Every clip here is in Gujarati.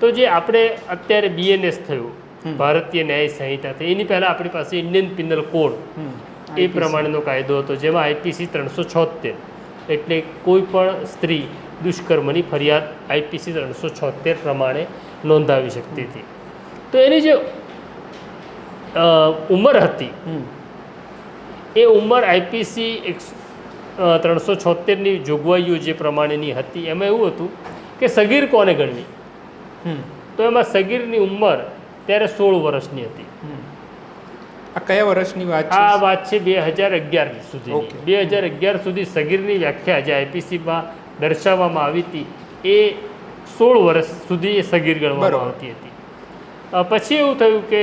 તો જે આપણે અત્યારે બીએનએસ થયું ભારતીય ન્યાય સંહિતા થઈ એની પહેલાં આપણી પાસે ઇન્ડિયન પિનલ કોડ એ પ્રમાણેનો કાયદો હતો જેમાં આઈપીસી ત્રણસો છોતેર એટલે કોઈ પણ સ્ત્રી દુષ્કર્મની ફરિયાદ આઈપીસી ત્રણસો છોતેર પ્રમાણે નોંધાવી શકતી હતી. તો એની જે ઉંમર હતી એ ઉંમર આઈપીસી એક ત્રણસો છોતેરની જોગવાઈઓ જે પ્રમાણેની હતી એમાં એવું હતું કે સગીર કોને ગણવી. તો એમાં સગીરની ઉંમર ત્યારે સોળ વર્ષની હતી. આ કયા વર્ષની વાત છે? આ વાત છે બે હજાર અગિયાર સુધી બે હજાર અગિયાર સુધી સગીરની વ્યાખ્યા જે આઈપીસીમાં દર્શાવવામાં આવી હતી એ સોળ વર્ષ સુધી એ સગીર ગણવામાં આવતી હતી. પછી એવું થયું કે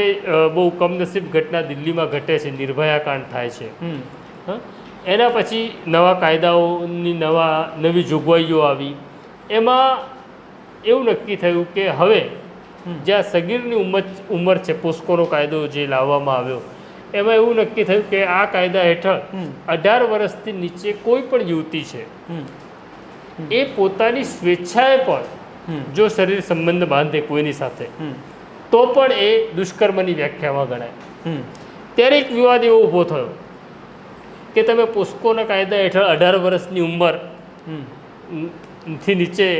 બહુ કમનસીબ ઘટના દિલ્હીમાં ઘટે છે નિર્ભયા કાંડ થાય છે. એના પછી નવા કાયદાઓની નવા નવી જોગવાઈઓ આવી. એમાં એવું નક્કી થયું કે હવે જ્યાં સગીરની ઉંમર ઉંમર છે પોસ્કોનો કાયદો જે લાવવામાં આવ્યો એમાં એવું નક્કી થયું કે આ કાયદા હેઠળ અઢાર વર્ષથી નીચે કોઈ પણ યુવતી છે એ પોતાની સ્વેચ્છાએ પણ જો શરીર સંબંધ બાંધે કોઈની સાથે તો પણ એ દુષ્કર્મની વ્યાખ્યામાં ગણાય. ત્યારે એક વિવાદ એવો ઊભો થયો કે તમે પોસ્કોના કાયદા હેઠળ અઢાર વર્ષની ઉંમર. થી નીચે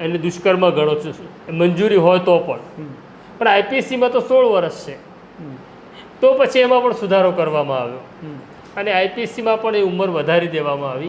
એને દુષ્કર્મ ગણો છો. મંજૂરી હોય તો પણ. પણ આઈપીસીમાં તો સોળ વર્ષ છે. તો પછી એમાં પણ સુધારો કરવામાં આવ્યો. અને આઈપીસીમાં પણ એ ઉંમર વધારી દેવામાં આવી.